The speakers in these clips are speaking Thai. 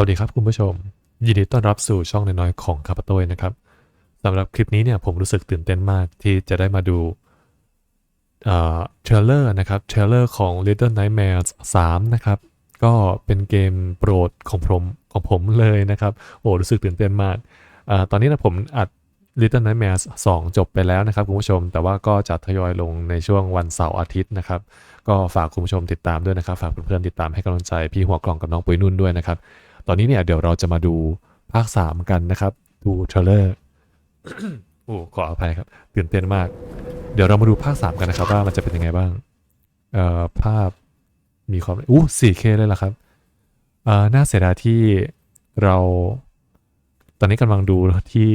วัสดีครับคุณผู้ชม ยินดีต้อนรับสู่ช่องน้อยๆของคาปาโต้ยนะครับสำหรับคลิปนี้เนี่ยผมรู้สึกตื่นเต้นมากที่จะได้มาดูเอ่อเทรลเลอร์นะครับเทรลเลอร์ของ Little Nightmares 3 นะครับ ก็เป็นเกมโปรดของผมของผมเลยนะครับ โอ้รู้สึกตื่นเต้นมากอตอนนี้นะผมอัด Little Nightmares 2 จบไปแล้วนะครับคุณผู้ชม แต่ว่าก็จะทยอยลงในช่วงวันเสาร์อาทิตย์นะครับ ก็ฝากคุณผู้ชมติดตามด้วยนะครับ ฝากเพื่อนๆติดตามให้กำลังใจพี่หัวกล่องกับน้องปุยนุ่นด้วยนะครับ ตอนนี้เนี่ยเดี๋ยวเราจะมาดูภาค 3 กันนะครับ ดูเทรลเลอร์โอ้ขออภัยครับตื่นเต้นมาก เดี๋ยวเรามาดูภาค 3 กันนะครับ ว่ามันจะเป็นยังไงบ้างเอ่อภาพมีความอู้ 4K เลยเหรอครับเอ่อน่าเสียดายที่เราตอนนี้กำลังดูที่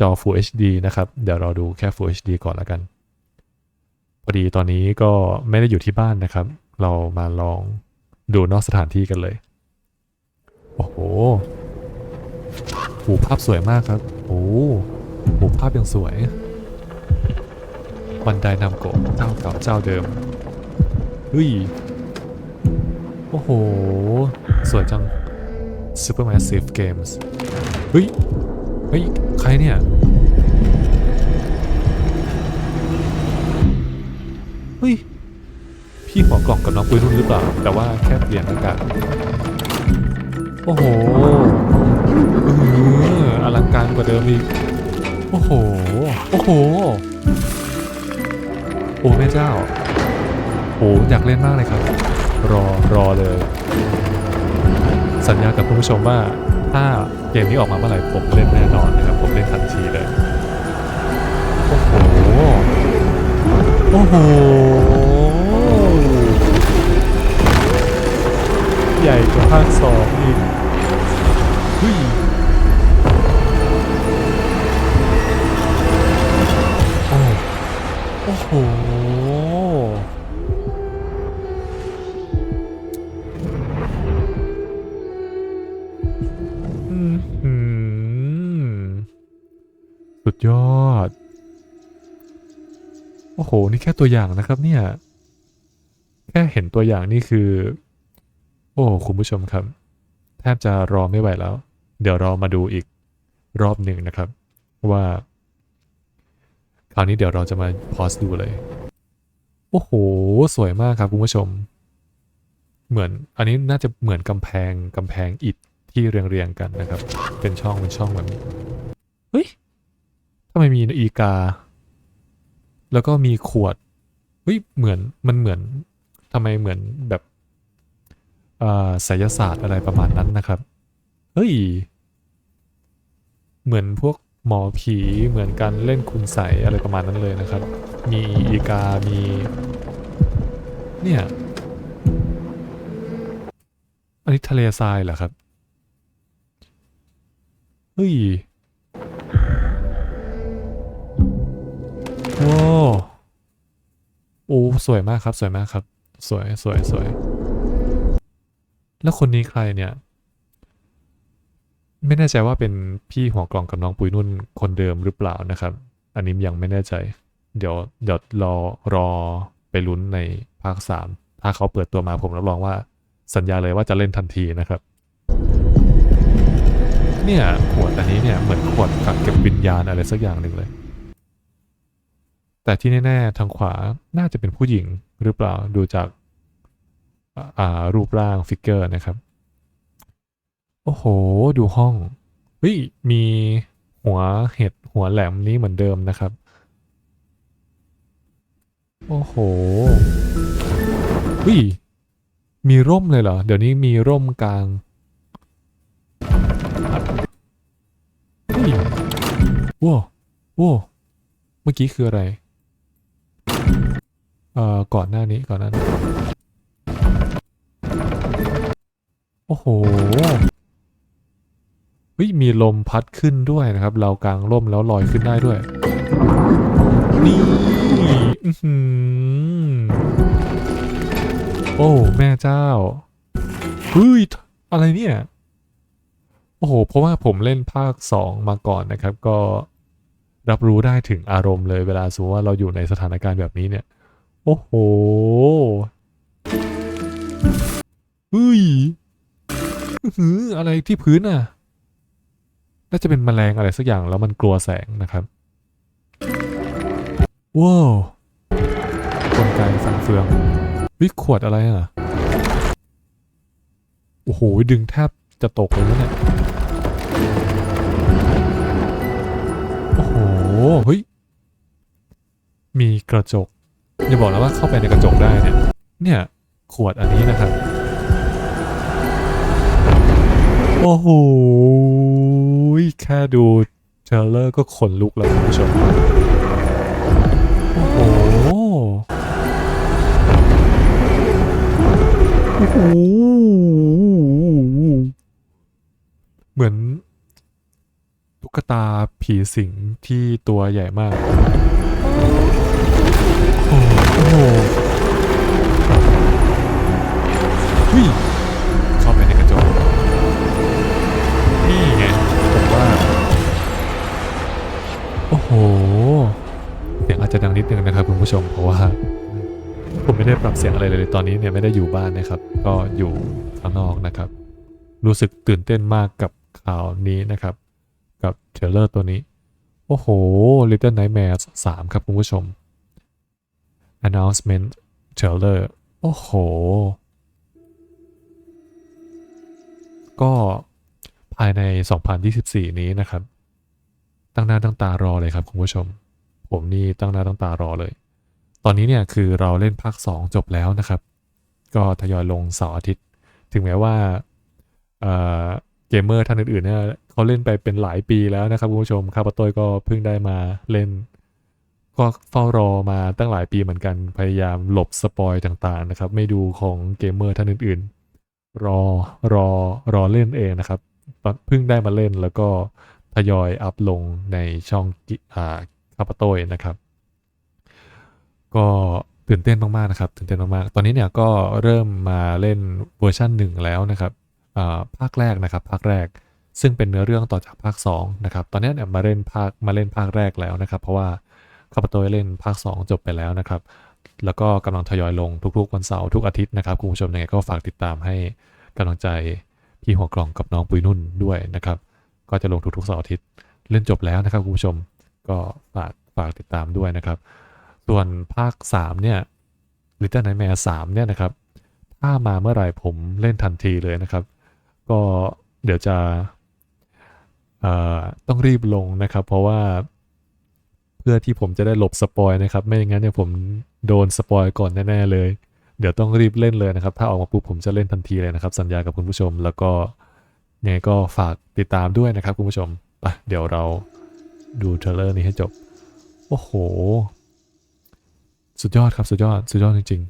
จอ Full HD นะครับ เดี๋ยวเราดูแค่ Full HD ก่อนแล้วกัน พอดีตอนนี้ก็ไม่ได้อยู่ที่บ้านนะครับ เรามาลองดูนอกสถานที่กันเลย โอ้โหโหภาพสวยมากครับ โอ้โหภาพยังสวย บันไดนำโกะเจ้าเก่าเจ้าเดิม เฮ้ย โอ้โห สวยจัง Supermassive Games เฮ้ย เฮ้ย ใครเนี่ย เฮ้ย พี่หัวกล่องกับน้องปุ้ยรุ่นหรือเปล่า แต่ว่าแค่เปลี่ยนอากาศ โอ้โหเอออลังการกว่าเดิมอีก โอ้โห โอ้โห โอ้แม่เจ้า โอ้อยากเล่นมากเลยครับ รอรอเลย สัญญากับคุณผู้ชมว่า ถ้าเกมนี้ออกมาเมื่อไหร่ผมเล่นแน่นอนนะครับ ผมเล่นทันทีเลย โอ้โห โอ้โห ใหญ่กว่าภาคสองอีกเฮ้ยโอ้โอ้โห สุดยอด โอ้โห นี่แค่ตัวอย่างนะครับเนี่ย แค่เห็นตัวอย่างนี่คือ โอ้คุณผู้ชมครับ แทบจะรอไม่ไหวแล้ว เดี๋ยวเรามาดูอีกรอบหนึ่งนะครับ ว่า คราวนี้เดี๋ยวเราจะมาพอสดูเลย โอ้โห สวยมากครับคุณผู้ชม เหมือนอันนี้น่าจะเหมือนกำแพงกำแพงอิฐที่เรียงๆกันนะครับ เป็นช่องเป็นช่องแบบนี้เฮ้ยทำไมมีอีกา แล้วก็มีขวดเฮ้ยเหมือนมันเหมือนทำไมเหมือนแบบ ไสยศาสตร์อะไรประมาณนั้นนะครับ เฮ้ย เหมือนพวกหมอผีเหมือนการเล่นคุณใสอะไรประมาณนั้นเลยนะครับ มีอีกา มี เนี่ย อันนี้ทะเลทรายเหรอครับ เฮ้ยว้าโอ้ สวยมากครับ สวยมากครับ สวย สวย สวย แล้วคนนี้ใครเนี่ย ไม่แน่ใจว่าเป็นพี่หัวกล่องกับน้องปุยนุ่นคนเดิมหรือเปล่านะครับ อันนี้ยังไม่แน่ใจ เดี๋ยวเดี๋ยวรอรอไปลุ้นในภาคสามถ้าเขาเปิดตัวมาผมรับรองว่าสัญญาเลยว่าจะเล่นทันทีนะครับ เนี่ยขวดอันนี้เนี่ยเหมือนขวดกักเก็บวิญญาณอะไรสักอย่างหนึ่งเลย แต่ที่แน่ๆทางขวาน่าจะเป็นผู้หญิงหรือเปล่าดูจาก รูปร่างฟิกเกอร์นะครับ โอ้โห ดูห้องเฮ้ยมีหัวเห็ดหัวแหลมนี้เหมือนเดิมนะครับ โอ้โหเฮ้ยมีร่มเลยเหรอ เดี๋ยวนี้มีร่มกลางเฮ้ยว้าวว้าวเมื่อกี้คืออะไร เอ่อ ก่อนหน้านี้ก่อนหน้านี้ อ้โหเฮ้ยมีลมพัดขึ้นด้วยนะครับ เรากลางร่มแล้วลอยขึ้นได้ด้วย นี่อื้อหือโอ้แม่เจ้าเฮ้ยอะไรเนี่ย โอ้โห เพราะว่าผมเล่นภาค 2 มาก่อนนะครับ ก็รับรู้ได้ถึงอารมณ์เลยเวลาสมมติว่าเราอยู่ในสถานการณ์แบบนี้เนี่ย โอ้โหเฮ้ย หืออะไรที่พื้นน่ะ น่าจะเป็นแมลงอะไรสักอย่างแล้วมันกลัวแสงนะครับว้าวกลไกฟันเฟืองวิขวดอะไรอะ โอ้โห ดึงแทบจะตกเลยนะเนี่ย โอ้โห เฮ้ย มีกระจก อย่าบอกนะว่าเข้าไปในกระจกได้เนี่ย เนี่ย ขวดอันนี้นะครับ โอ้โห แค่ดูเทรลเลอร์ก็ขนลุกแล้วคุณผู้ชม โอ้โห โอ้โห เหมือนตุ๊กตาผีสิงที่ตัวใหญ่มาก โอ้โห จะดังนิดนึงนะครับคุณผู้ชมเพราะว่า ผมไม่ได้ปรับเสียงอะไรเลยตอนนี้เนี่ยไม่ได้อยู่บ้านนะครับ ก็อยู่ข้างนอกนะครับ รู้สึกตื่นเต้นมากกับข่าวนี้นะครับ กับเทรลเลอร์ตัวนี้ โอ้โห Little Nightmares 3 ครับคุณผู้ชม announcement trailer โอ้โห ก็ภายใน 2024 นี้นะครับ ตั้งหน้าตั้งตารอเลยครับคุณผู้ชม ผมนี่ตั้งหน้าตั้งตารอเลย ตอนนี้เนี่ยคือเราเล่นภาค 2 จบแล้วนะครับ ก็ทยอยลงเสาร์อาทิตย์ ถึงแม้ว่าเกมเมอร์ท่านอื่นๆเนี่ยเขาเล่นไปเป็นหลายปีแล้วนะครับคุณผู้ชมข้าพเจ้าก็เพิ่งได้มาเล่น ก็เฝ้ารอมาตั้งหลายปีเหมือนกัน พยายามหลบสปอยต่างๆนะครับ ไม่ดูของเกมเมอร์ท่านอื่นๆ รอรอรอเล่นเองนะครับเพิ่งได้มาเล่นแล้วก็ทยอยอัพลงในช่อง กิอ่าข้าพเจ้านะครับ ก็ตื่นเต้นมากๆนะครับ ตื่นเต้นมากๆ ตอนนี้เนี่ยก็เริ่มมาเล่นเวอร์ชันหนึ่งแล้วนะครับอ่าภาคแรกนะครับ ภาคแรก ซึ่งเป็นเนื้อเรื่องต่อจากภาค2นะครับ ตอนนี้เนี่ยมาเล่นภาคมาเล่นภาคแรกแล้วนะครับ เพราะว่าข้าพเจ้าเล่นภาค 2 จบไปแล้วนะครับ แล้วก็กำลังทยอยลงทุกๆวันเสาร์ทุกอาทิตย์นะครับคุณผู้ชมยังไงก็ฝากติดตามให้กำลังใจพี่หัวกล่องกับน้องปุยนุ่นด้วยนะครับ ก็จะลงทุกๆเสาร์อาทิตย์เล่นจบแล้วนะครับคุณผู้ชม ก็ฝากฝากติดตามด้วยนะครับ ส่วนภาค 3 เนี่ย Little Nightmare 3 เนี่ยนะครับ ถ้ามาเมื่อไหร่ผมเล่นทันทีเลยนะครับ ก็เดี๋ยวจะต้องรีบลงนะครับ เพราะว่าเพื่อที่ผมจะได้หลบสปอยนะครับ ไม่อย่างนั้นเนี่ยผมโดนสปอยก่อนแน่ๆเลย เดี๋ยวต้องรีบเล่นเลยนะครับ ถ้าออกมาปุ๊บผมจะเล่นทันทีเลยนะครับ สัญญากับคุณผู้ชมแล้วก็ยังไงก็ฝากติดตามด้วยนะครับคุณผู้ชมไปเดี๋ยวเรา ดูเทรลเลอร์นี้ให้จบ โอ้โห สุดยอดครับสุดยอด สุดยอดจริง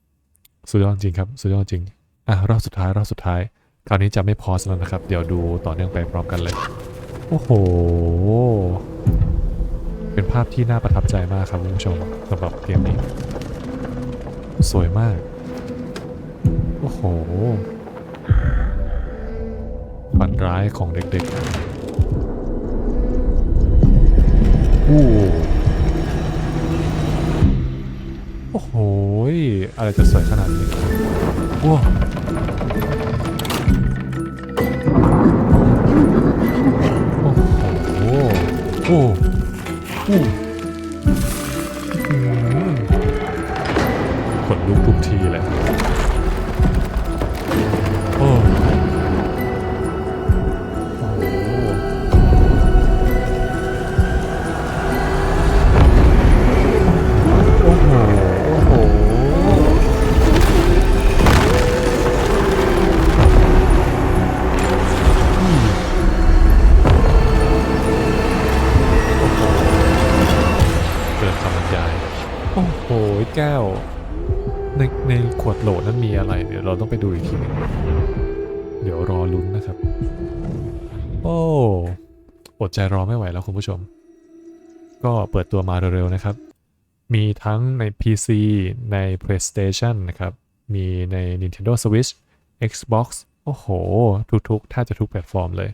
ๆ สุดยอดจริงครับ สุดยอดจริง อะรอบสุดท้ายรอบสุดท้าย คราวนี้จะไม่พอสแล้วนะครับ เดี๋ยวดูต่อเนื่องไปพร้อมกันเลย โอ้โห เป็นภาพที่น่าประทับใจมากครับคุณผู้ชมสำหรับเกมนี้ สวยมาก โอ้โหฝันร้ายของเด็กๆ โอ้โห อะไรจะสวยขนาดนี้ว้าวโอ้โหโอ้โอ้อื้อหือขนลุกทุกทีเลย แก้ว ในในขวดโหลนั้นมีอะไร เดี๋ยวเราต้องไปดูอีกทีนึงเดี๋ยวรอลุ้นนะครับ โอ้อดใจรอไม่ไหวแล้วคุณผู้ชม ก็เปิดตัวมาเร็วๆนะครับ มีทั้งใน PC ใน PlayStation นะครับ มีใน Nintendo Switch Xbox โอ้โห ทุกๆ ถ้าจะทุกแพลตฟอร์มเลย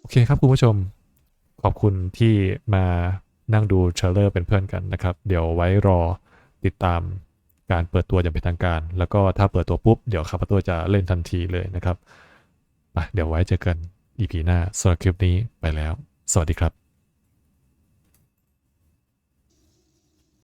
โอเคครับคุณผู้ชม ขอบคุณที่มา นั่งดูเชลเลอร์เป็นเพื่อนกันนะครับ เดี๋ยวไว้รอติดตามการเปิดตัวอย่างเป็นทางการ แล้วก็ถ้าเปิดตัวปุ๊บ เดี๋ยวคาปโตจะเล่นทันทีเลยนะครับเดี๋ยวไว้เจอกัน EP หน้าสำหรับคลิปนี้ไปแล้ว สวัสดีครับ